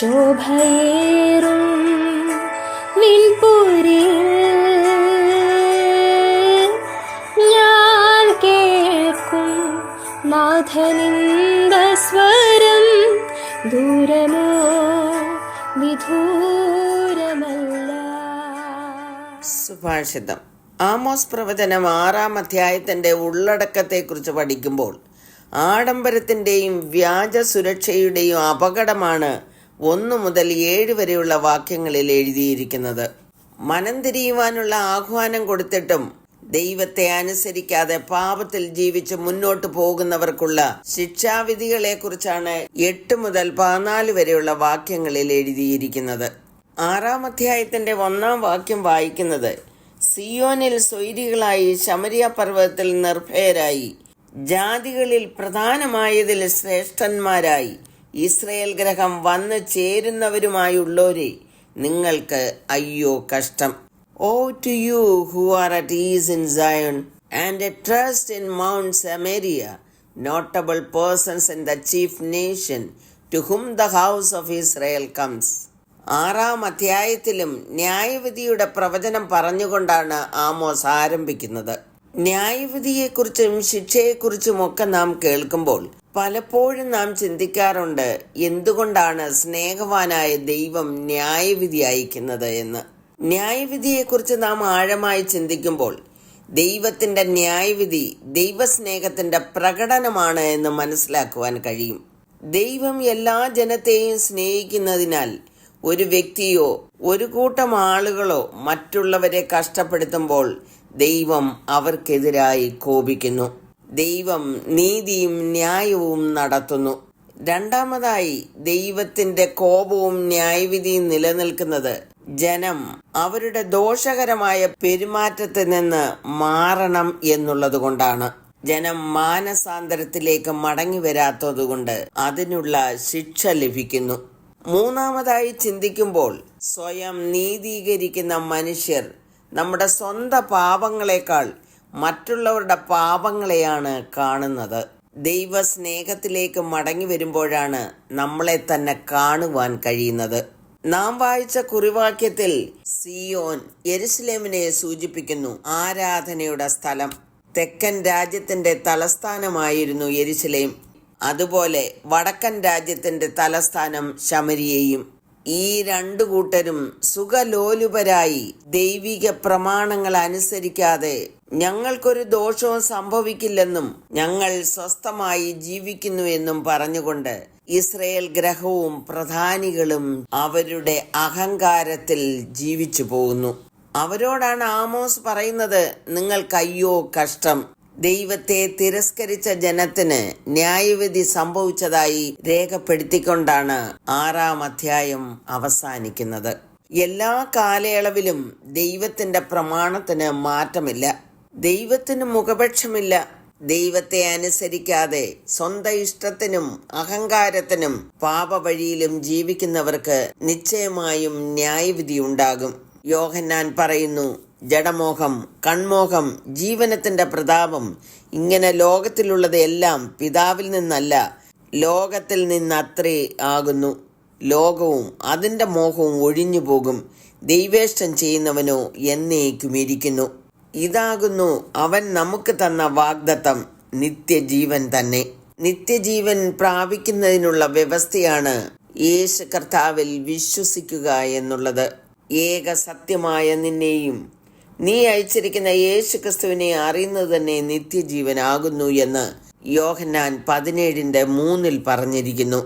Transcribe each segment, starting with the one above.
ശോഭയേറും വിൺപുരിയിൽ ഞാൻ കേൾക്കും നാഥനിന്ദ സ്വരം. ദൂരമോ വിധൂരമല്ല സുഭാഷിതം. ആമോസ് പ്രവചനം ആറാം അധ്യായത്തിന്റെ ഉള്ളടക്കത്തെക്കുറിച്ച് പഠിക്കുമ്പോൾ ആഡംബരത്തിന്റെയും വ്യാജ സുരക്ഷയുടെയും അപകടമാണ് ഒന്നു മുതൽ ഏഴ് വരെയുള്ള വാക്യങ്ങളിൽ എഴുതിയിരിക്കുന്നത്. മനം തിരിയുവാനുള്ള ആഹ്വാനം കൊടുത്തിട്ടും ദൈവത്തെ അനുസരിക്കാതെ പാപത്തിൽ ജീവിച്ച് മുന്നോട്ട് പോകുന്നവർക്കുള്ള ശിക്ഷാവിധികളെ കുറിച്ചാണ് എട്ട് മുതൽ പതിനാല് വരെയുള്ള വാക്യങ്ങളിൽ എഴുതിയിരിക്കുന്നത്. ആറാം അധ്യായത്തിന്റെ ഒന്നാം വാക്യം വായിക്കുന്നത് സിയോനിൽ സ്വൈരികളായി ശമരിയ പർവതത്തിൽ നിർഭയരായി ജാതികളിൽ പ്രധാനമായതിൽ ശ്രേഷ്ഠന്മാരായി ഇസ്രയേൽ ഗ്രഹം വന്നു ചേരുന്നവരുമായുള്ളവരെ നിങ്ങൾക്ക് അയ്യോ കഷ്ടം. Woe to you who are at ease in Zion and a trust in Mount Samaria notable persons in the chief nation to whom the house of Israel comes ആറാം അധ്യായത്തിലും ന്യായവിധിയുടെ പ്രവചനം പറഞ്ഞുകൊണ്ടാണ് ആമോസ് ആരംഭിക്കുന്നത്. ന്യായവിധിയെക്കുറിച്ചും ശിക്ഷയെക്കുറിച്ചുമൊക്കെ നാം കേൾക്കുമ്പോൾ പലപ്പോഴും നാം ചിന്തിക്കാറുണ്ട് എന്തുകൊണ്ടാണ് സ്നേഹവാനായ ദൈവം ന്യായവിധി അയക്കുന്നത് എന്ന്. ന്യായവിധിയെക്കുറിച്ച് നാം ആഴമായി ചിന്തിക്കുമ്പോൾ ദൈവത്തിന്റെ ന്യായവിധി ദൈവസ്നേഹത്തിന്റെ പ്രകടനമാണ് എന്ന് മനസ്സിലാക്കുവാൻ കഴിയും. ദൈവം എല്ലാ ജനത്തെയും സ്നേഹിക്കുന്നതിനാൽ ഒരു വ്യക്തിയോ ഒരു കൂട്ടം ആളുകളോ മറ്റുള്ളവരെ കഷ്ടപ്പെടുത്തുമ്പോൾ ദൈവം അവർക്കെതിരായി കോപിക്കുന്നു. ദൈവം നീതിയും ന്യായവും നടത്തുന്നു. രണ്ടാമതായി ദൈവത്തിന്റെ കോപവും ന്യായവിധിയും നിലനിൽക്കുന്നത് ജനം അവരുടെ ദോഷകരമായ പെരുമാറ്റത്തിൽ നിന്ന് മാറണം എന്നുള്ളത് കൊണ്ടാണ് ജനം മാനസാന്തരത്തിലേക്ക് മടങ്ങി വരാത്തതുകൊണ്ട് അതിനുള്ള ശിക്ഷ ലഭിക്കുന്നു. മൂന്നാമതായി ചിന്തിക്കുമ്പോൾ സ്വയം നീതീകരിക്കുന്ന മനുഷ്യർ നമ്മുടെ സ്വന്തം പാപങ്ങളെക്കാൾ മറ്റുള്ളവരുടെ പാപങ്ങളെയാണ് കാണുന്നത്. ദൈവസ്നേഹത്തിലേക്ക് മടങ്ങി വരുമ്പോഴാണ് നമ്മളെ തന്നെ കാണുവാൻ കഴിയുന്നത്. നാം വായിച്ച കുറിവാക്യത്തിൽ സിയോൻ യെരുസലേമിനെ സൂചിപ്പിക്കുന്നു ആരാധനയുടെ സ്ഥലം. തെക്കൻ രാജ്യത്തിന്റെ തലസ്ഥാനമായിരുന്നു യെരുസലേം അതുപോലെ വടക്കൻ രാജ്യത്തിന്റെ തലസ്ഥാനം ശമരിയെയും. ഈ രണ്ടു കൂട്ടരും സുഖലോലുപരായി ദൈവിക പ്രമാണങ്ങൾ അനുസരിക്കാതെ ഞങ്ങൾക്കൊരു ദോഷവും സംഭവിക്കില്ലെന്നും ഞങ്ങൾ സ്വസ്ഥമായി ജീവിക്കുന്നുവെന്നും പറഞ്ഞുകൊണ്ട് ഇസ്രയേൽ ഗ്രഹവും പ്രധാനികളും അവരുടെ അഹങ്കാരത്തിൽ ജീവിച്ചു പോകുന്നു. അവരോടാണ് ആമോസ് പറയുന്നത് നിങ്ങൾക്കയ്യോ കഷ്ടം ദൈവത്തെ തിരസ്കരിച്ച ജനത്തിന് ന്യായവിധി സംഭവിച്ചതായി രേഖപ്പെടുത്തിക്കൊണ്ടാണ് ആറാം അധ്യായം അവസാനിക്കുന്നത്. എല്ലാ കാലയളവിലും ദൈവത്തിന്റെ പ്രമാണത്തിന് മാറ്റമില്ല. ദൈവത്തിന് മുഖപക്ഷമില്ല. ദൈവത്തെ അനുസരിക്കാതെ സ്വന്തം ഇഷ്ടത്തിനും അഹങ്കാരത്തിനും പാപവഴിയിലും ജീവിക്കുന്നവർക്ക് നിശ്ചയമായും ന്യായവിധി ഉണ്ടാകും യോഹന്നാൻ പറയുന്നു ജഡമോഹം കൺമോഹം ജീവനത്തിന്റെ പ്രതാപം ഇങ്ങനെ ലോകത്തിലുള്ളത് എല്ലാം പിതാവിൽ നിന്നല്ല ലോകത്തിൽ നിന്നത്രേ ആകുന്നു. ലോകവും അതിന്റെ മോഹവും ഒഴിഞ്ഞു പോകും. ദൈവേഷ്ടം ചെയ്യുന്നവനോ എന്നേക്കും ഇരിക്കുന്നു. ഇതാകുന്നു അവൻ നമുക്ക് തന്ന വാഗ്ദത്തം നിത്യജീവൻ തന്നെ. നിത്യജീവൻ പ്രാപിക്കുന്നതിനുള്ള വ്യവസ്ഥയാണ് യേശു കർത്താവിൽ വിശ്വസിക്കുക എന്നുള്ളത്. ഏക സത്യമായ നിന്നെയും നീ അയച്ചിരിക്കുന്ന യേശു ക്രിസ്തുവിനെ അറിയുന്നത് തന്നെ നിത്യജീവനാകുന്നു എന്ന് യോഹന്നാൻ പതിനേഴിന്റെ മൂന്നിൽ പറഞ്ഞിരിക്കുന്നു.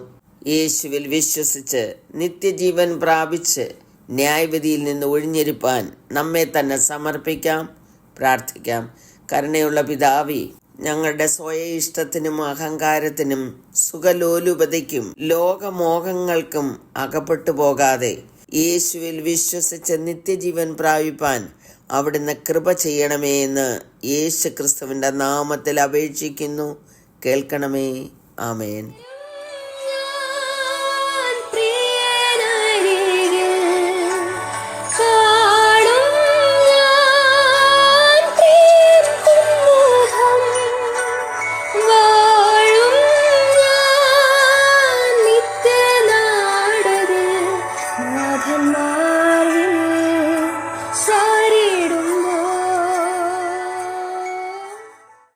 യേശുവിൽ വിശ്വസിച്ച് നിത്യജീവൻ പ്രാപിച്ച് ന്യായവിധിയിൽ നിന്ന് ഒഴിഞ്ഞിരിപ്പാൻ നമ്മെ തന്നെ സമർപ്പിക്കാം പ്രാർത്ഥിക്കാം. കരുണയുള്ള പിതാവി ഞങ്ങളുടെ സ്വയ ഇഷ്ടത്തിനും അഹങ്കാരത്തിനും സുഖലോലുപതയ്ക്കും ലോകമോഹങ്ങൾക്കും അകപ്പെട്ടു പോകാതെ യേശുവിൽ വിശ്വസിച്ച് നിത്യജീവൻ പ്രാപിപ്പാൻ അവിടുന്ന് കൃപ ചെയ്യണമേ എന്ന് യേശു ക്രിസ്തുവിന്റെ നാമത്തിൽ അപേക്ഷിക്കുന്നു. കേൾക്കണമേ. ആമേൻ.